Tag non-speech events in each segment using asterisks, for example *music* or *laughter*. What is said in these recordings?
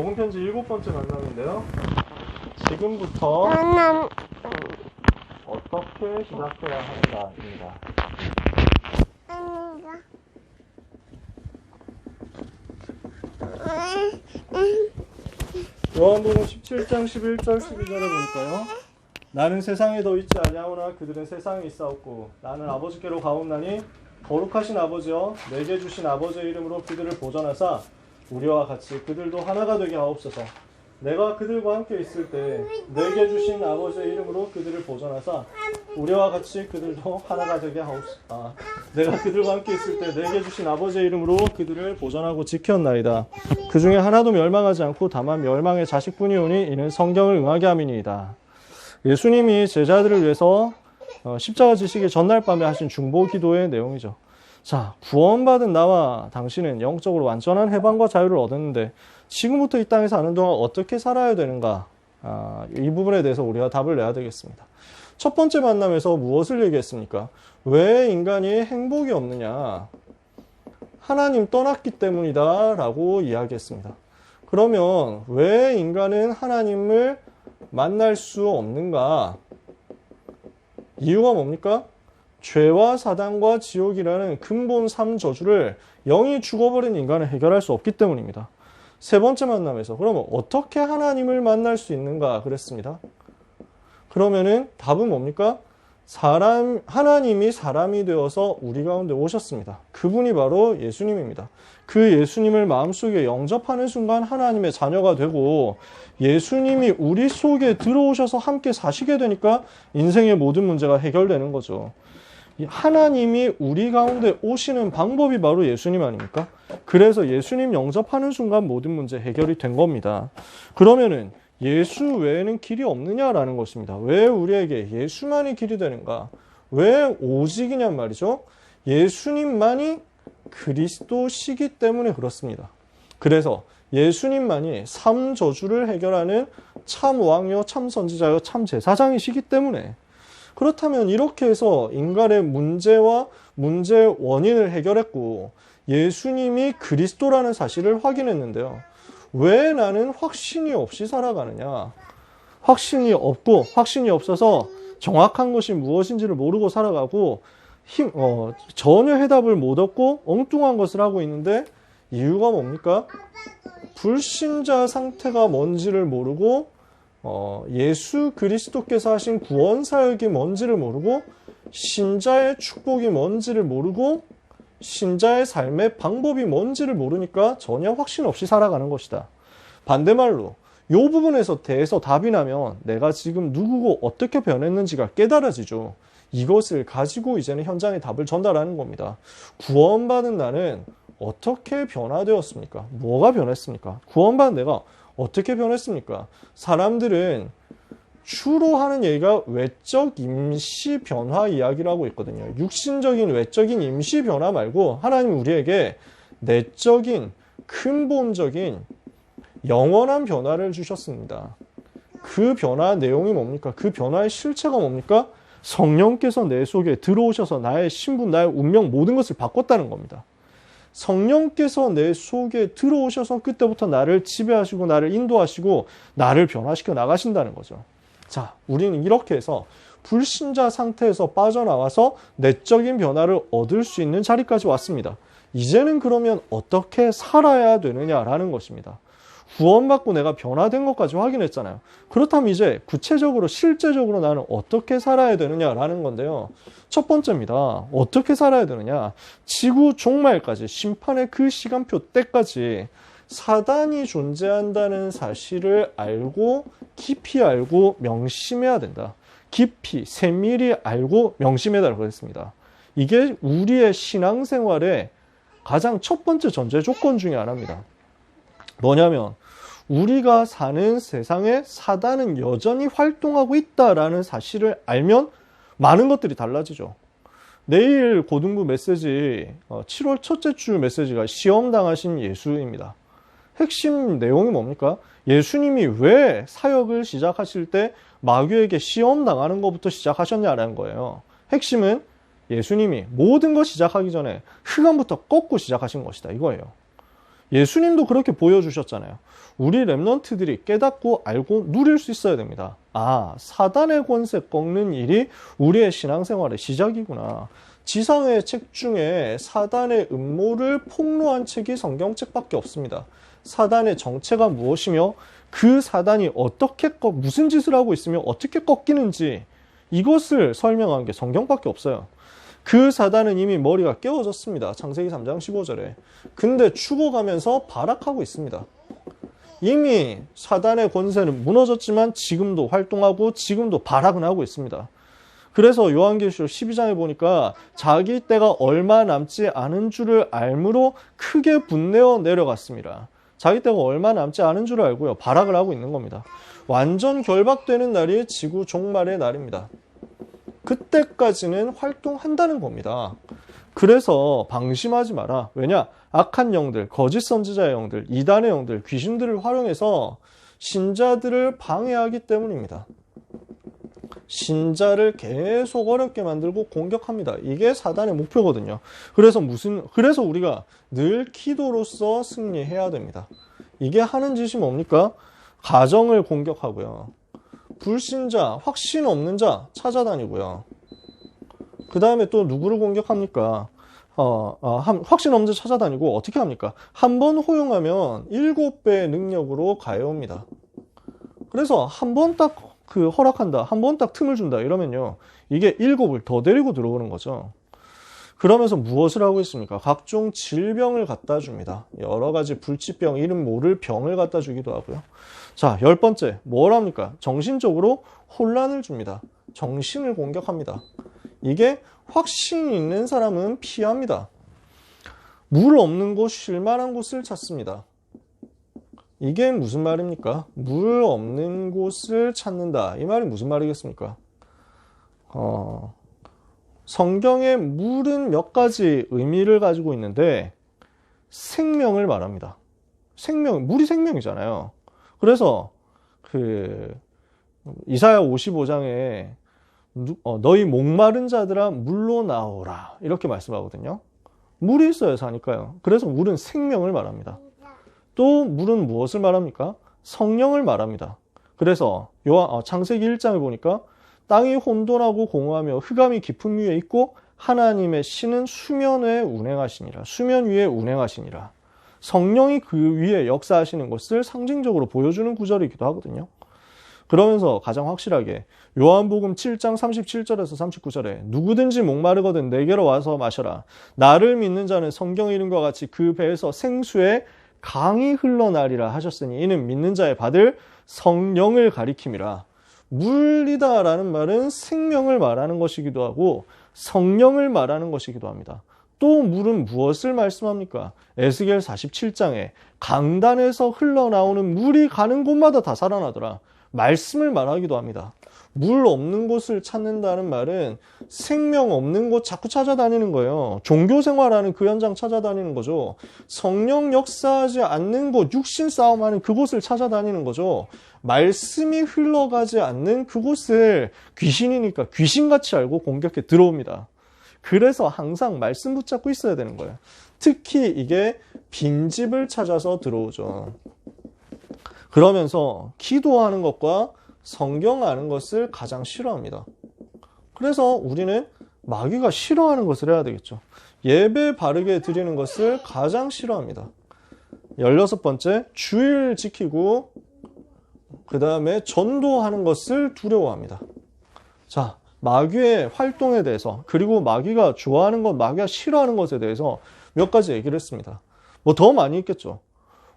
복음 편지 일곱 번째 만남인데요. 지금부터 어떻게 시작해야 하는가입니다. 요한복음 17장 11절 12절에 보니까요. 나는 세상에 더 있지 아니하오나 그들은 세상에 있사옵고 나는 아버지께로 가옵나니 거룩하신 아버지여 내게 주신 아버지의 이름으로 그들을 보전하사 우리와 같이 그들도 하나가 되게 하옵소서. 내가 그들과 함께 있을 때 내게 주신 아버지의 이름으로 그들을 보전하사 우리와 같이 그들도 하나가 되게 하옵소서. 아, 내가 그들과 함께 있을 때 내게 주신 아버지의 이름으로 그들을 보전하고 지켰나이다. 그 중에 하나도 멸망하지 않고 다만 멸망의 자식뿐이오니 이는 성경을 응하게 함이니이다. 예수님이 제자들을 위해서 어, 십자가 지시기 전날 밤에 하신 중보 기도의 내용이죠. 자, 구원받은 나와 당신은 영적으로 완전한 해방과 자유를 얻었는데 지금부터 이 땅에 사는 동안 어떻게 살아야 되는가? 아, 이 부분에 대해서 우리가 답을 내야 되겠습니다. 첫 번째 만남에서 무엇을 얘기했습니까? 왜 인간이 행복이 없느냐? 하나님 떠났기 때문이다 라고 이야기했습니다. 그러면 왜 인간은 하나님을 만날 수 없는가? 이유가 뭡니까? 죄와 사단과 지옥이라는 근본 3저주를 영이 죽어버린 인간은 해결할 수 없기 때문입니다. 세 번째 만남에서 그러면 어떻게 하나님을 만날 수 있는가 그랬습니다. 그러면은 답은 뭡니까? 사람 하나님이 사람이 되어서 우리 가운데 오셨습니다. 그분이 바로 예수님입니다. 그 예수님을 마음속에 영접하는 순간 하나님의 자녀가 되고 예수님이 우리 속에 들어오셔서 함께 사시게 되니까 인생의 모든 문제가 해결되는 거죠. 이 하나님이 우리 가운데 오시는 방법이 바로 예수님 아닙니까? 그래서 예수님 영접하는 순간 모든 문제 해결이 된 겁니다. 그러면은 예수 외에는 길이 없느냐라는 것입니다. 왜 우리에게 예수만이 길이 되는가? 왜 오직이냔 말이죠. 예수님만이 그리스도시기 때문에 그렇습니다. 그래서 예수님만이 삼저주를 해결하는 참 왕이요, 참 선지자요, 참 제사장이시기 때문에 그렇다면 이렇게 해서 인간의 문제와 문제의 원인을 해결했고 예수님이 그리스도라는 사실을 확인했는데요. 왜 나는 확신이 없이 살아가느냐? 확신이 없고 확신이 없어서 정확한 것이 무엇인지를 모르고 살아가고 힘, 어, 전혀 해답을 못 얻고 엉뚱한 것을 하고 있는데 이유가 뭡니까? 불신자 상태가 뭔지를 모르고 어, 예수 그리스도께서 하신 구원 사역이 뭔지를 모르고 신자의 축복이 뭔지를 모르고 신자의 삶의 방법이 뭔지를 모르니까 전혀 확신 없이 살아가는 것이다. 반대말로 이 부분에서 대해서 답이 나면 내가 지금 누구고 어떻게 변했는지가 깨달아지죠. 이것을 가지고 이제는 현장에 답을 전달하는 겁니다. 구원받은 나는 어떻게 변화되었습니까? 뭐가 변했습니까? 구원받은 내가 어떻게 변했습니까? 사람들은 주로 하는 얘기가 외적 임시 변화 이야기라고 있거든요. 육신적인 외적인 임시 변화 말고 하나님 우리에게 내적인 근본적인 영원한 변화를 주셨습니다. 그 변화 내용이 뭡니까? 그 변화의 실체가 뭡니까? 성령께서 내 속에 들어오셔서 나의 신분, 나의 운명 모든 것을 바꿨다는 겁니다. 성령께서 내 속에 들어오셔서 그때부터 나를 지배하시고 나를 인도하시고 나를 변화시켜 나가신다는 거죠. 자, 우리는 이렇게 해서 불신자 상태에서 빠져나와서 내적인 변화를 얻을 수 있는 자리까지 왔습니다. 이제는 그러면 어떻게 살아야 되느냐라는 것입니다. 구원받고 내가 변화된 것까지 확인했잖아요. 그렇다면 이제 구체적으로 실제적으로 나는 어떻게 살아야 되느냐라는 건데요. 첫 번째입니다. 어떻게 살아야 되느냐? 지구 종말까지 심판의 그 시간표 때까지 사단이 존재한다는 사실을 알고 깊이 알고 명심해야 된다. 깊이 세밀히 알고 명심해야 된다고 했습니다. 이게 우리의 신앙생활의 가장 첫 번째 전제 조건 중에 하나입니다. 뭐냐면 우리가 사는 세상에 사단은 여전히 활동하고 있다라는 사실을 알면 많은 것들이 달라지죠. 내일 고등부 메시지 7월 첫째 주 메시지가 시험 당하신 예수입니다. 핵심 내용이 뭡니까? 예수님이 왜 사역을 시작하실 때 마귀에게 시험 당하는 것부터 시작하셨냐라는 거예요. 핵심은 예수님이 모든 것 시작하기 전에 흑암부터 꺾고 시작하신 것이다 이거예요. 예수님도 그렇게 보여주셨잖아요. 우리 랩런트들이 깨닫고 알고 누릴 수 있어야 됩니다. 아, 사단의 권세 꺾는 일이 우리의 신앙생활의 시작이구나. 지상의 책 중에 사단의 음모를 폭로한 책이 성경책밖에 없습니다. 사단의 정체가 무엇이며 그 사단이 어떻게 꺾, 무슨 짓을 하고 있으며 어떻게 꺾이는지 이것을 설명한 게 성경밖에 없어요. 그 사단은 이미 머리가 깨워졌습니다. 창세기 3장 15절에. 근데 죽어가면서 발악하고 있습니다. 이미 사단의 권세는 무너졌지만 지금도 활동하고 지금도 발악은 하고 있습니다. 그래서 요한계시록 12장에 보니까 자기 때가 얼마 남지 않은 줄을 알므로 크게 분내어 내려갔습니다. 자기 때가 얼마 남지 않은 줄 알고요. 발악을 하고 있는 겁니다. 완전 결박되는 날이 지구 종말의 날입니다. 그때까지는 활동한다는 겁니다. 그래서 방심하지 마라. 왜냐? 악한 영들, 거짓 선지자의 영들, 이단의 영들, 귀신들을 활용해서 신자들을 방해하기 때문입니다. 신자를 계속 어렵게 만들고 공격합니다. 이게 사단의 목표거든요. 그래서 무슨 그래서 우리가 늘 기도로서 승리해야 됩니다. 이게 하는 짓이 뭡니까? 가정을 공격하고요. 불신자, 확신 없는 자 찾아다니고요. 그 다음에 또 누구를 공격합니까? 어, 어, 확신 없는 자 찾아다니고 어떻게 합니까? 한 번 호용하면 일곱 배의 능력으로 가해옵니다. 그래서 한 번 딱 그 허락한다, 한 번 딱 틈을 준다 이러면요, 이게 일곱을 더 데리고 들어오는 거죠. 그러면서 무엇을 하고 있습니까? 각종 질병을 갖다 줍니다. 여러 가지 불치병, 이름 모를 병을 갖다 주기도 하고요. 자, 열 번째, 뭘 합니까? 정신적으로 혼란을 줍니다. 정신을 공격합니다. 이게 확신 있는 사람은 피합니다. 물 없는 곳, 쉴 만한 곳을 찾습니다. 이게 무슨 말입니까? 물 없는 곳을 찾는다. 이 말이 무슨 말이겠습니까? 어, 성경의 물은 몇 가지 의미를 가지고 있는데 생명을 말합니다. 생명, 물이 생명이잖아요. 그래서 그 이사야 55장에 어, 너희 목마른 자들아 물로 나오라 이렇게 말씀하거든요. 물이 있어야 사니까요. 그래서 물은 생명을 말합니다. 또 물은 무엇을 말합니까? 성령을 말합니다. 그래서 요한 어, 창세기 1장을 보니까 땅이 혼돈하고 공허하며 흑암이 깊은 위에 있고 하나님의 신은 수면에 운행하시니라. 수면 위에 운행하시니라. 성령이 그 위에 역사하시는 것을 상징적으로 보여주는 구절이기도 하거든요. 그러면서 가장 확실하게 요한복음 7장 37절에서 39절에 누구든지 목마르거든 내게로 와서 마셔라. 나를 믿는 자는 성경 이름과 같이 그 배에서 생수의 강이 흘러나리라 하셨으니 이는 믿는 자의 받을 성령을 가리킴이라. 물리다라는 말은 생명을 말하는 것이기도 하고 성령을 말하는 것이기도 합니다. 또 물은 무엇을 말씀합니까? 에스겔 47장에 강단에서 흘러나오는 물이 가는 곳마다 다 살아나더라. 말씀을 말하기도 합니다. 물 없는 곳을 찾는다는 말은 생명 없는 곳 자꾸 찾아다니는 거예요. 종교 생활하는 그 현장 찾아다니는 거죠. 성령 역사하지 않는 곳, 육신 싸움하는 그곳을 찾아다니는 거죠. 말씀이 흘러가지 않는 그곳을 귀신이니까 귀신같이 알고 공격해 들어옵니다. 그래서 항상 말씀 붙잡고 있어야 되는 거예요. 특히 이게 빈집을 찾아서 들어오죠. 그러면서 기도하는 것과 성경 아는 것을 가장 싫어합니다. 그래서 우리는 마귀가 싫어하는 것을 해야 되겠죠. 예배 바르게 드리는 것을 가장 싫어합니다. 16번째, 주일 지키고, 그 다음에 전도하는 것을 두려워합니다. 자, 마귀의 활동에 대해서, 그리고 마귀가 좋아하는 것, 마귀가 싫어하는 것에 대해서 몇 가지 얘기를 했습니다. 뭐 더 많이 있겠죠.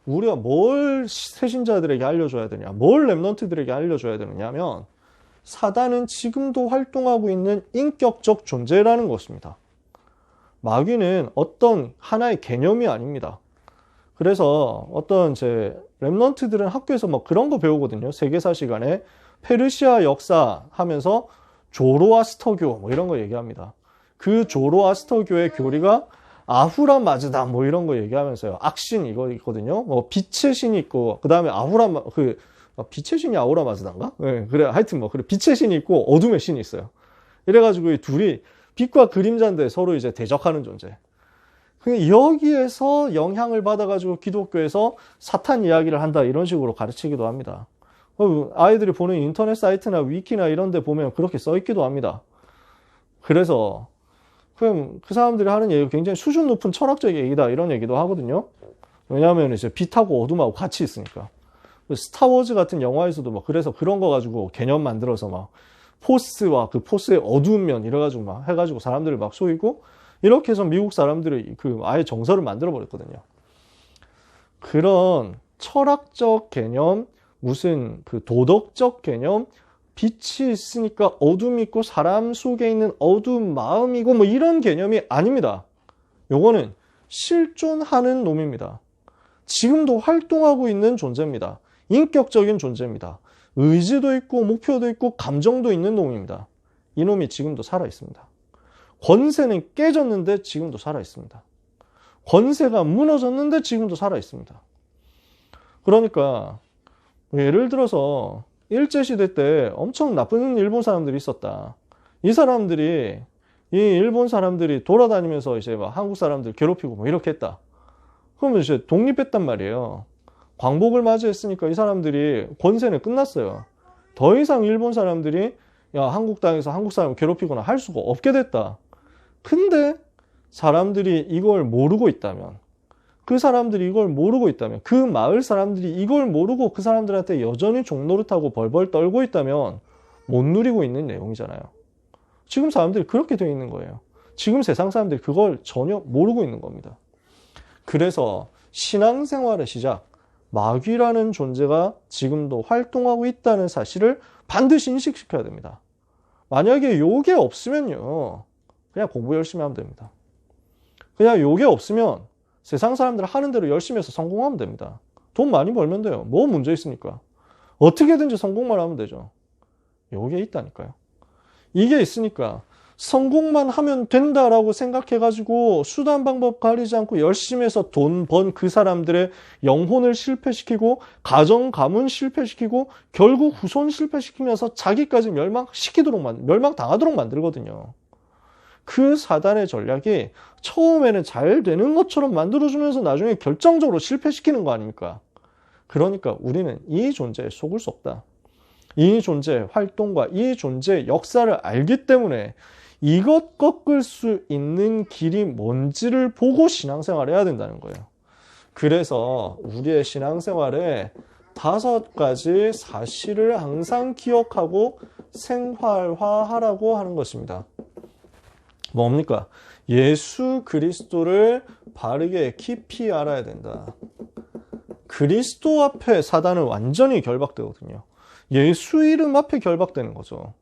우리가 뭘 새신자들에게 알려줘야 되냐, 뭘 랩런트들에게 알려줘야 되느냐 하면 사단은 지금도 활동하고 있는 인격적 존재라는 것입니다. 마귀는 어떤 하나의 개념이 아닙니다. 그래서 어떤 제 랩런트들은 학교에서 뭐 그런 거 배우거든요. 세계사 시간에 페르시아 역사 하면서 조로아스터교 뭐 이런 거 얘기합니다. 그 조로아스터교의 교리가 아후라 마즈다 뭐 이런 거 얘기하면서요. 악신 이거 있거든요. 뭐 빛의 신이 있고 그다음에 아후라 그 아, 빛의 신이 아우라 마즈다인가? 네, 그래 하여튼 뭐 그래 빛의 신이 있고 어둠의 신이 있어요. 이래가지고 이 둘이 빛과 그림자인데 서로 이제 대적하는 존재. 그 여기에서 영향을 받아가지고 기독교에서 사탄 이야기를 한다 이런 식으로 가르치기도 합니다. 어, 아이들이 보는 인터넷 사이트나 위키나 이런 데 보면 그렇게 써 있기도 합니다. 그래서 그럼 그 사람들이 하는 얘기가 굉장히 수준 높은 철학적 얘기다 이런 얘기도 하거든요. 왜냐하면 이제 빛하고 어둠하고 같이 있으니까. 스타워즈 같은 영화에서도 막 그래서 그런 거 가지고 개념 만들어서 막 포스와 그 포스의 어두운 면 이래가지고 막 해가지고 사람들을 막 속이고 이렇게 해서 미국 사람들이 그 아예 정서를 만들어 버렸거든요. 그런 철학적 개념, 무슨 그 도덕적 개념, 빛이 있으니까 어둠이 있고 사람 속에 있는 어두운 마음이고 뭐 이런 개념이 아닙니다. 요거는 실존하는 놈입니다. 지금도 활동하고 있는 존재입니다. 인격적인 존재입니다. 의지도 있고 목표도 있고 감정도 있는 놈입니다. 이놈이 지금도 살아 있습니다. 권세는 깨졌는데 지금도 살아 있습니다. 권세가 무너졌는데 지금도 살아 있습니다. 그러니까 예를 들어서 일제시대 때 엄청 나쁜 일본 사람들이 있었다. 이 사람들이, 이 일본 사람들이 돌아다니면서 이제 막 한국 사람들 괴롭히고 뭐 이렇게 했다. 그러면 이제 독립했단 말이에요. 광복을 맞이했으니까 이 사람들이 권세는 끝났어요. 더 이상 일본 사람들이 야, 한국 땅에서 한국 사람 괴롭히거나 할 수가 없게 됐다. 근데 사람들이 이걸 모르고 있다면 그 사람들이 이걸 모르고 있다면 그 마을 사람들이 이걸 모르고 그 사람들한테 여전히 종노릇하고 벌벌 떨고 있다면 못 누리고 있는 내용이잖아요. 지금 사람들이 그렇게 되어 있는 거예요. 지금 세상 사람들이 그걸 전혀 모르고 있는 겁니다. 그래서 신앙생활의 시작, 마귀라는 존재가 지금도 활동하고 있다는 사실을 반드시 인식시켜야 됩니다. 만약에 요게 없으면요, 그냥 공부 열심히 하면 됩니다. 그냥 요게 없으면 세상 사람들 하는 대로 열심히 해서 성공하면 됩니다. 돈 많이 벌면 돼요. 뭐 문제 있습니까? 어떻게든지 성공만 하면 되죠. 요게 있다니까요. 이게 있으니까 성공만 하면 된다라고 생각해가지고 수단 방법 가리지 않고 열심히 해서 돈 번 그 사람들의 영혼을 실패시키고 가정 가문 실패시키고 결국 후손 실패시키면서 자기까지 멸망시키도록 만 멸망 당하도록 만들거든요. 그 사단의 전략이 처음에는 잘 되는 것처럼 만들어주면서 나중에 결정적으로 실패시키는 거 아닙니까? 그러니까 우리는 이 존재에 속을 수 없다. 이 존재의 활동과 이 존재의 역사를 알기 때문에 이것 꺾을 수 있는 길이 뭔지를 보고 신앙생활 해야 된다는 거예요. 그래서 우리의 신앙생활에 다섯 가지 사실을 항상 기억하고 생활화하라고 하는 것입니다. 뭡니까? 예수 그리스도를 바르게 깊이 알아야 된다. 그리스도 앞에 사단은 완전히 결박되거든요. 예수 이름 앞에 결박되는 거죠.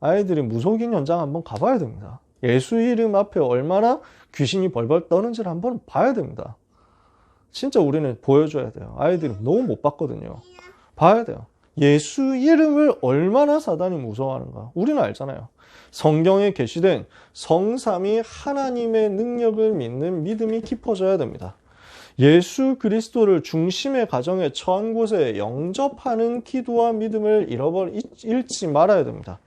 아이들이 무속인 현장 한번 가봐야 됩니다. 예수 이름 앞에 얼마나 귀신이 벌벌 떠는지를 한번 봐야 됩니다. 진짜 우리는 보여줘야 돼요. 아이들이 너무 못 봤거든요. 봐야 돼요. 예수 이름을 얼마나 사단이 무서워하는가. 우리는 알잖아요. 성경에 계시된 성삼이 하나님의 능력을 믿는 믿음이 깊어져야 됩니다. 예수 그리스도를 중심의 가정에 처한 곳에 영접하는 기도와 믿음을 잃지 말아야 됩니다.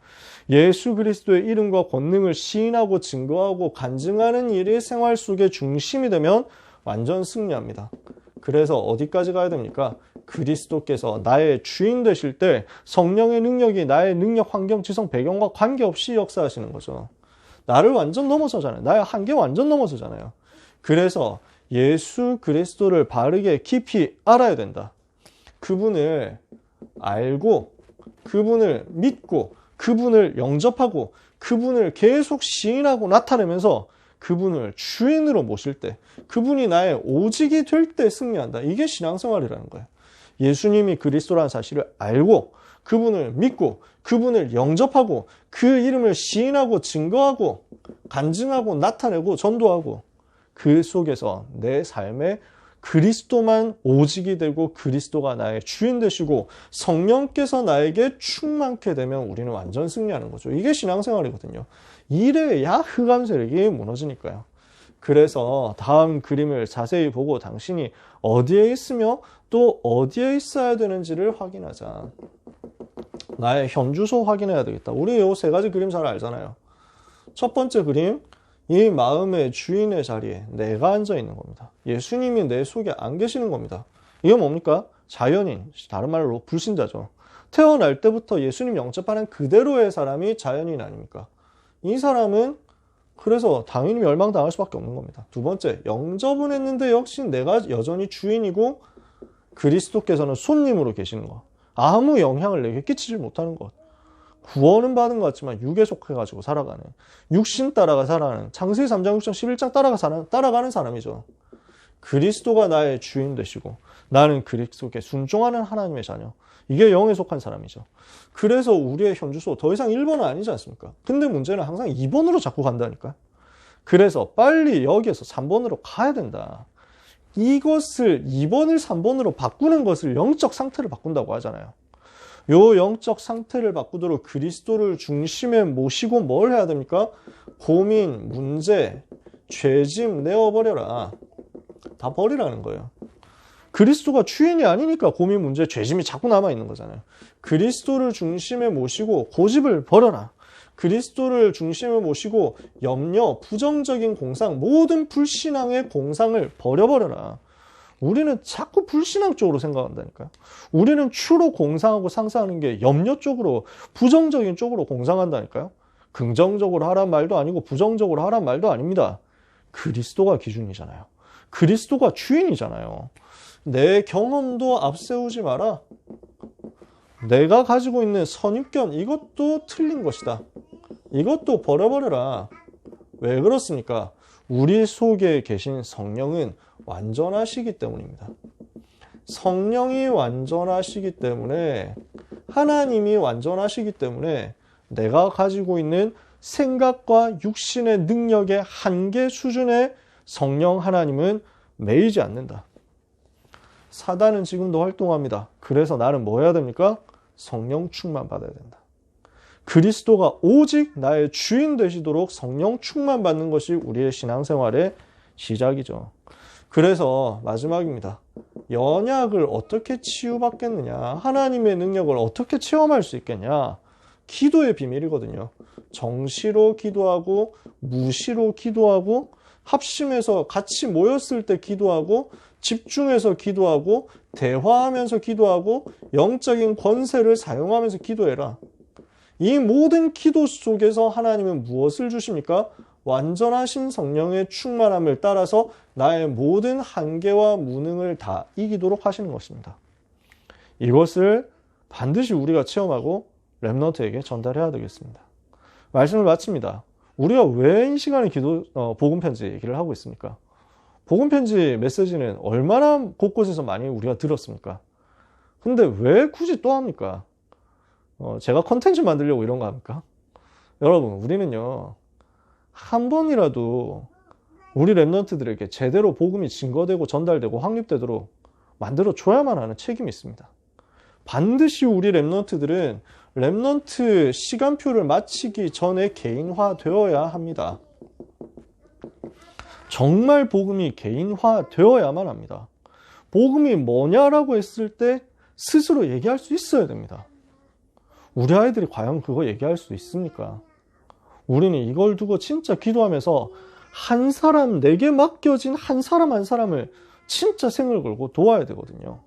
예수 그리스도의 이름과 권능을 시인하고 증거하고 간증하는 일이 생활 속의 중심이 되면 완전 승리합니다. 그래서 어디까지 가야 됩니까? 그리스도께서 나의 주인 되실 때 성령의 능력이 나의 능력, 환경, 지성, 배경과 관계없이 역사하시는 거죠. 나를 완전 넘어서잖아요. 나의 한계 완전 넘어서잖아요. 그래서 예수 그리스도를 바르게 깊이 알아야 된다. 그분을 알고, 그분을 믿고, 그분을 영접하고, 그분을 계속 시인하고 나타내면서 그분을 주인으로 모실 때, 그분이 나의 오직이 될 때 승리한다. 이게 신앙생활이라는 거예요. 예수님이 그리스도라는 사실을 알고 그분을 믿고 그분을 영접하고 그 이름을 시인하고 증거하고 간증하고 나타내고 전도하고 그 속에서 내 삶에 그리스도만 오직이 되고 그리스도가 나의 주인 되시고 성령께서 나에게 충만케 되면 우리는 완전 승리하는 거죠. 이게 신앙생활이거든요. 이래야 흑암 세력이 무너지니까요. 그래서 다음 그림을 자세히 보고 당신이 어디에 있으며 또 어디에 있어야 되는지를 확인하자. 나의 현 주소 확인해야 되겠다. 우리 요 세 가지 그림 잘 알잖아요. 첫 번째 그림, 이 마음의 주인의 자리에 내가 앉아 있는 겁니다. 예수님이 내 속에 안 계시는 겁니다. 이게 뭡니까? 자연인, 다른 말로 불신자죠. 태어날 때부터 예수님 영접하는 그대로의 사람이 자연인 아닙니까? 이 사람은 그래서 당연히 멸망당할 수밖에 없는 겁니다. 두 번째, 영접은 했는데 역시 내가 여전히 주인이고 그리스도께서는 손님으로 계시는 것. 아무 영향을 내게 끼치지 못하는 것. 구원은 받은 것 같지만 육에 속해가지고 살아가는 육신 따라가 살아가는 창세기 3장 6장 11장 따라가 살아, 따라가는 사람이죠. 그리스도가 나의 주인 되시고 나는 그리스도께 순종하는 하나님의 자녀. 이게 영에 속한 사람이죠. 그래서 우리의 현주소 더 이상 1번은 아니지 않습니까? 근데 문제는 항상 2번으로 자꾸 간다니까. 그래서 빨리 여기에서 3번으로 가야 된다. 이것을 2번을 3번으로 바꾸는 것을 영적 상태를 바꾼다고 하잖아요. 요 영적 상태를 바꾸도록 그리스도를 중심에 모시고 뭘 해야 됩니까? 고민, 문제, 죄짐 내어버려라. 다 버리라는 거예요. 그리스도가 주인이 아니니까 고민, 문제, 죄짐이 자꾸 남아 있는 거잖아요. 그리스도를 중심에 모시고 고집을 버려라. 그리스도를 중심에 모시고 염려, 부정적인 공상, 모든 불신앙의 공상을 버려버려라. 우리는 자꾸 불신앙 쪽으로 생각한다니까요. 우리는 주로 공상하고 상상하는 게 염려 쪽으로, 부정적인 쪽으로 공상한다니까요. 긍정적으로 하란 말도 아니고 부정적으로 하란 말도 아닙니다. 그리스도가 기준이잖아요. 그리스도가 주인이잖아요. 내 경험도 앞세우지 마라. 내가 가지고 있는 선입견 이것도 틀린 것이다. 이것도 버려버려라. 왜 그렇습니까? 우리 속에 계신 성령은 완전하시기 때문입니다. 성령이 완전하시기 때문에 하나님이 완전하시기 때문에 내가 가지고 있는 생각과 육신의 능력의 한계 수준의 성령 하나님은 매이지 않는다. 사단은 지금도 활동합니다. 그래서 나는 뭐 해야 됩니까? 성령 충만 받아야 된다. 그리스도가 오직 나의 주인 되시도록 성령 충만 받는 것이 우리의 신앙생활의 시작이죠. 그래서 마지막입니다. 연약을 어떻게 치유받겠느냐? 하나님의 능력을 어떻게 체험할 수 있겠냐? 기도의 비밀이거든요. 정시로 기도하고 무시로 기도하고 합심해서 같이 모였을 때 기도하고 집중해서 기도하고 대화하면서 기도하고 영적인 권세를 사용하면서 기도해라. 이 모든 기도 속에서 하나님은 무엇을 주십니까? 완전하신 성령의 충만함을 따라서 나의 모든 한계와 무능을 다 이기도록 하시는 것입니다. 이것을 반드시 우리가 체험하고 랩너트에게 전달해야 되겠습니다. 말씀을 마칩니다. 우리가 왜이 시간에 기도 어, 복음 편지 얘기를 하고 있습니까? 복음 편지 메시지는 얼마나 곳곳에서 많이 우리가 들었습니까? 근데 왜 굳이 또 합니까? 어, 제가 컨텐츠 만들려고 이런 거 합니까? 여러분, 우리는요, 한 번이라도 우리 랩런트들에게 제대로 복음이 증거되고 전달되고 확립되도록 만들어 줘야만 하는 책임이 있습니다. 반드시 우리 랩런트들은 랩넌트 시간표를 마치기 전에 개인화 되어야 합니다. 정말 복음이 개인화 되어야만 합니다. 복음이 뭐냐라고 했을 때 스스로 얘기할 수 있어야 됩니다. 우리 아이들이 과연 그거 얘기할 수 있습니까? 우리는 이걸 두고 진짜 기도하면서 한 사람, 내게 맡겨진 한 사람 한 사람을 진짜 생을 걸고 도와야 되거든요.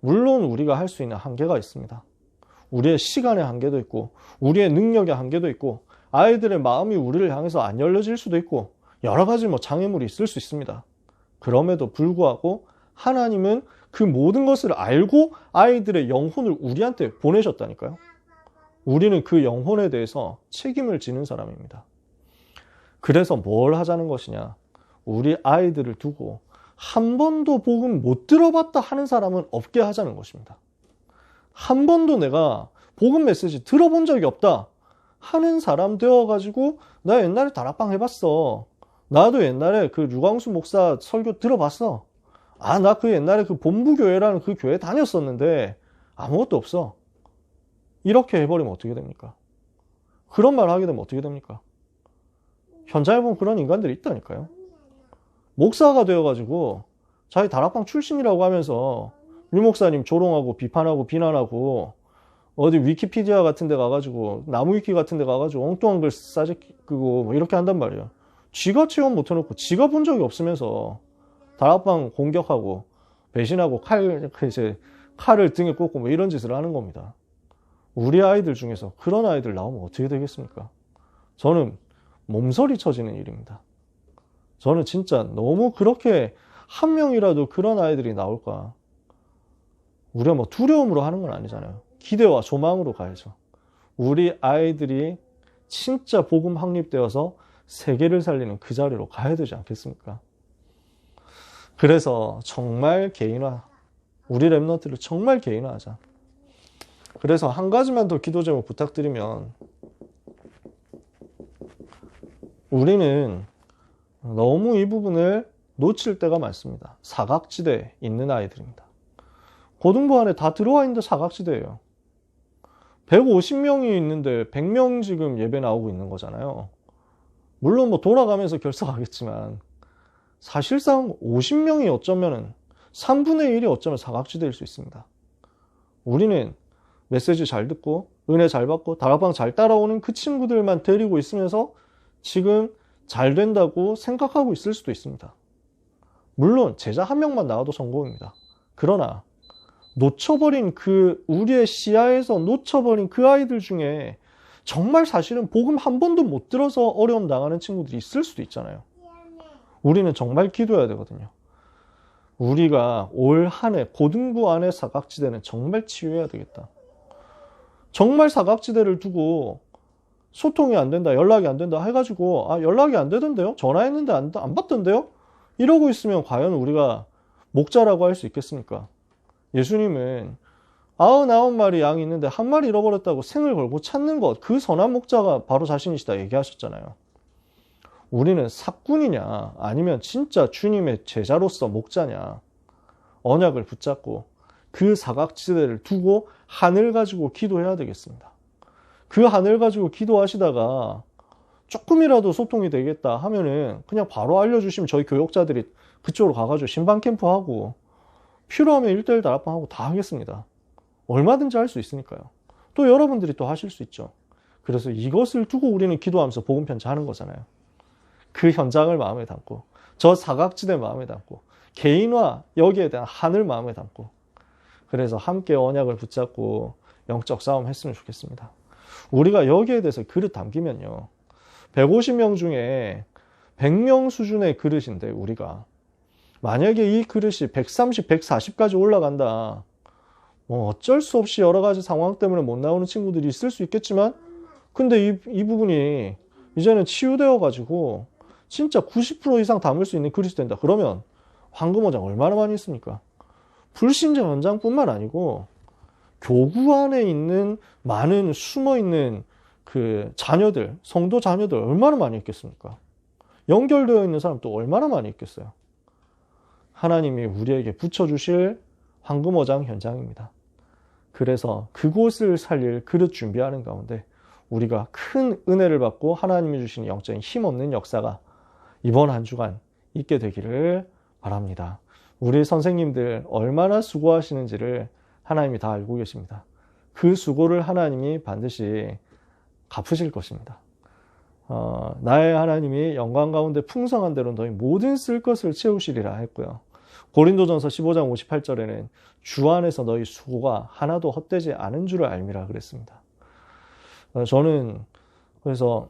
물론 우리가 할 수 있는 한계가 있습니다. 우리의 시간의 한계도 있고, 우리의 능력의 한계도 있고, 아이들의 마음이 우리를 향해서 안 열려질 수도 있고, 여러 가지 뭐 장애물이 있을 수 있습니다. 그럼에도 불구하고 하나님은 그 모든 것을 알고 아이들의 영혼을 우리한테 보내셨다니까요. 우리는 그 영혼에 대해서 책임을 지는 사람입니다. 그래서 뭘 하자는 것이냐? 우리 아이들을 두고 한 번도 복음 못 들어봤다 하는 사람은 없게 하자는 것입니다. 한 번도 내가 복음 메시지 들어본 적이 없다 하는 사람 되어가지고 나 옛날에 다락방 해봤어. 나도 옛날에 그 유광수 목사 설교 들어봤어. 아, 나 그 옛날에 그 본부교회라는 그 교회 다녔었는데 아무것도 없어. 이렇게 해버리면 어떻게 됩니까? 그런 말 하게 되면 어떻게 됩니까? 현장에 보면 그런 인간들이 있다니까요. 목사가 되어가지고 자기 다락방 출신이라고 하면서 유 목사님 조롱하고 비판하고 비난하고 어디 위키피디아 같은 데 가가지고 나무 위키 같은 데 가가지고 엉뚱한 글 싸제끼고 뭐 이렇게 한단 말이에요. 지가 체험 못 해놓고 지가 본 적이 없으면서 다락방 공격하고 배신하고 칼 이제 칼을 등에 꽂고 뭐 이런 짓을 하는 겁니다. 우리 아이들 중에서 그런 아이들 나오면 어떻게 되겠습니까? 저는 몸서리 쳐지는 일입니다. 저는 진짜 너무 그렇게 한 명이라도 그런 아이들이 나올까. 우리가 뭐 두려움으로 하는 건 아니잖아요. 기대와 조망으로 가야죠. 우리 아이들이 진짜 복음 확립되어서 세계를 살리는 그 자리로 가야 되지 않겠습니까? 그래서 정말 개인화, 우리 랩너트를 정말 개인화하자. 그래서 한 가지만 더 기도 제목 부탁드리면 우리는 너무 이 부분을 놓칠 때가 많습니다. 사각지대에 있는 아이들입니다. 고등부 안에 다 들어와 있는데 사각지대예요. 150명이 있는데 100명 지금 예배 나오고 있는 거잖아요. 물론 뭐 돌아가면서 *laughs* 결석하겠지만 사실상 50명이 어쩌면은 3분의 1이 어쩌면 사각지대일 수 있습니다. 우리는 메시지 잘 듣고 은혜 잘 받고 다락방 잘 따라오는 그 친구들만 데리고 있으면서 지금 잘 된다고 생각하고 있을 수도 있습니다. 물론 제자 한 명만 나와도 성공입니다. 그러나 놓쳐버린 그 우리의 시야에서 놓쳐버린 그 아이들 중에 정말 사실은 복음 한 번도 못 들어서 어려움 당하는 친구들이 있을 수도 있잖아요. 우리는 정말 기도해야 되거든요. 우리가 올 한 해 고등부 안의 사각지대는 정말 치유해야 되겠다. 정말 사각지대를 두고 소통이 안 된다, 연락이 안 된다 해가지고 아 연락이 안 되던데요? 전화했는데 안, 안 받던데요? 이러고 있으면 과연 우리가 목자라고 할 수 있겠습니까? 예수님은 아흔아홉 마리 양이 있는데 한 마리 잃어버렸다고 생을 걸고 찾는 것, 그 선한 목자가 바로 자신이시다 얘기하셨잖아요. 우리는 사꾼이냐, 아니면 진짜 주님의 제자로서 목자냐, 언약을 붙잡고 그 사각지대를 두고 하늘 가지고 기도해야 되겠습니다. 그 하늘 가지고 기도하시다가 조금이라도 소통이 되겠다 하면은 그냥 바로 알려주시면 저희 교역자들이 그쪽으로 가가지고 신방 캠프하고 필요하면 1대1 다락방하고 다 하겠습니다. 얼마든지 할 수 있으니까요. 또 여러분들이 또 하실 수 있죠. 그래서 이것을 두고 우리는 기도하면서 복음 편지하는 거잖아요. 그 현장을 마음에 담고 저 사각지대 마음에 담고 개인화 여기에 대한 한을 마음에 담고 그래서 함께 언약을 붙잡고 영적 싸움 했으면 좋겠습니다. 우리가 여기에 대해서 그릇 담기면요. 150명 중에 100명 수준의 그릇인데 우리가 만약에 이 그릇이 130, 140까지 올라간다. 뭐 어쩔 수 없이 여러 가지 상황 때문에 못 나오는 친구들이 있을 수 있겠지만 근데 이, 이 부분이 이제는 치유되어 가지고 진짜 90% 이상 담을 수 있는 그릇이 된다. 그러면 황금어장 얼마나 많이 있습니까? 불신자 현장뿐만 아니고 교구 안에 있는 많은 숨어 있는 그 자녀들, 성도 자녀들 얼마나 많이 있겠습니까? 연결되어 있는 사람 또 얼마나 많이 있겠어요? 하나님이 우리에게 붙여주실 황금어장 현장입니다. 그래서 그곳을 살릴 그릇 준비하는 가운데 우리가 큰 은혜를 받고 하나님이 주신 영적인 힘없는 역사가 이번 한 주간 있게 되기를 바랍니다. 우리 선생님들 얼마나 수고하시는지를 하나님이 다 알고 계십니다. 그 수고를 하나님이 반드시 갚으실 것입니다. 어, 나의 하나님이 영광 가운데 풍성한 대로 너희 모든 쓸 것을 채우시리라 했고요. 고린도전서 15장 58절에는 주 안에서 너희 수고가 하나도 헛되지 않은 줄을 알미라 그랬습니다. 어, 저는 그래서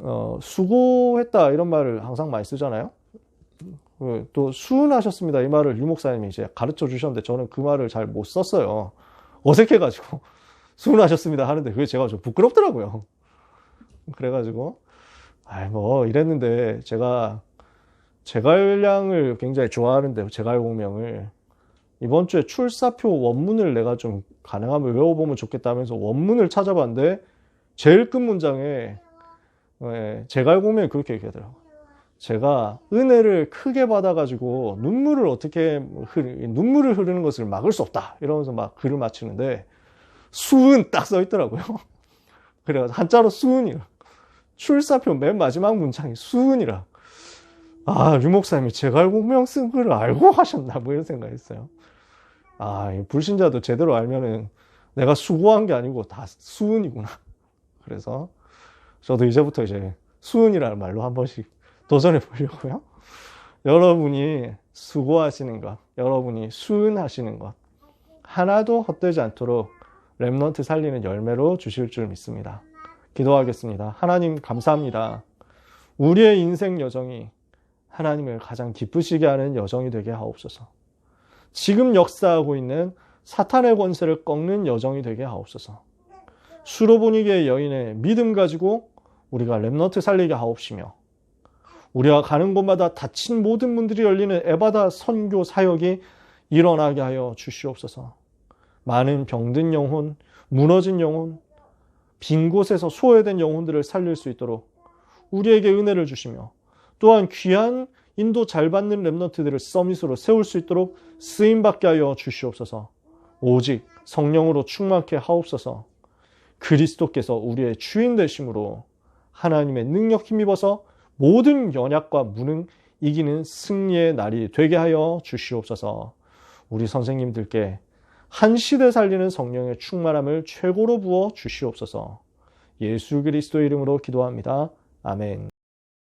어, 수고했다 이런 말을 항상 많이 쓰잖아요. 그또 수은하셨습니다 이 말을 유 목사님이 이제 가르쳐 주셨는데 저는 그 말을 잘 못 썼어요. 어색해가지고 *laughs* 수은하셨습니다 하는데 그게 제가 좀 부끄럽더라고요. 그래가지고 아이 뭐 이랬는데 제가 제갈량을 굉장히 좋아하는데 제갈공명을 이번 주에 출사표 원문을 내가 좀 가능하면 외워보면 좋겠다면서 원문을 찾아봤는데 제일 끝 문장에 예, 제갈공명이 그렇게 얘기하더라고요. 제가 은혜를 크게 받아가지고 눈물을 어떻게 흐르, 눈물을 흐르는 것을 막을 수 없다 이러면서 막 글을 마치는데 수은 딱 써 있더라고요. *laughs* 그래가지고 한자로 수은이라 출사표 맨 마지막 문장이 수은이라 아, 류 목사님이 제갈공명 쓴 글을 알고 *laughs* 하셨나, 뭐 이런 생각이 있어요. 아, 불신자도 제대로 알면은 내가 수고한 게 아니고 다 수은이구나. *laughs* 그래서 저도 이제부터 이제 수은이라는 말로 한 번씩 도전해 보려고요. 여러분이 수고하시는 것, 여러분이 수은하시는 것 하나도 헛되지 않도록 렘넌트 살리는 열매로 주실 줄 믿습니다. 기도하겠습니다. 하나님 감사합니다. 우리의 인생 여정이 하나님을 가장 기쁘시게 하는 여정이 되게 하옵소서. 지금 역사하고 있는 사탄의 권세를 꺾는 여정이 되게 하옵소서. 수로보니게의 여인의 믿음 가지고 우리가 렘넌트 살리게 하옵시며 우리가 가는 곳마다 다친 모든 문들이 열리는 에바다 선교 사역이 일어나게 하여 주시옵소서. 많은 병든 영혼, 무너진 영혼, 빈 곳에서 소외된 영혼들을 살릴 수 있도록 우리에게 은혜를 주시며 또한 귀한 인도 잘 받는 렘넌트들을 서밋으로 세울 수 있도록 쓰임 받게 하여 주시옵소서. 오직 성령으로 충만케 하옵소서. 그리스도께서 우리의 주인 되심으로 하나님의 능력 힘입어서 모든 연약과 무능 이기는 승리의 날이 되게 하여 주시옵소서. 우리 선생님들께 한 시대 살리는 성령의 충만함을 최고로 부어 주시옵소서. 예수 그리스도 이름으로 기도합니다. 아멘.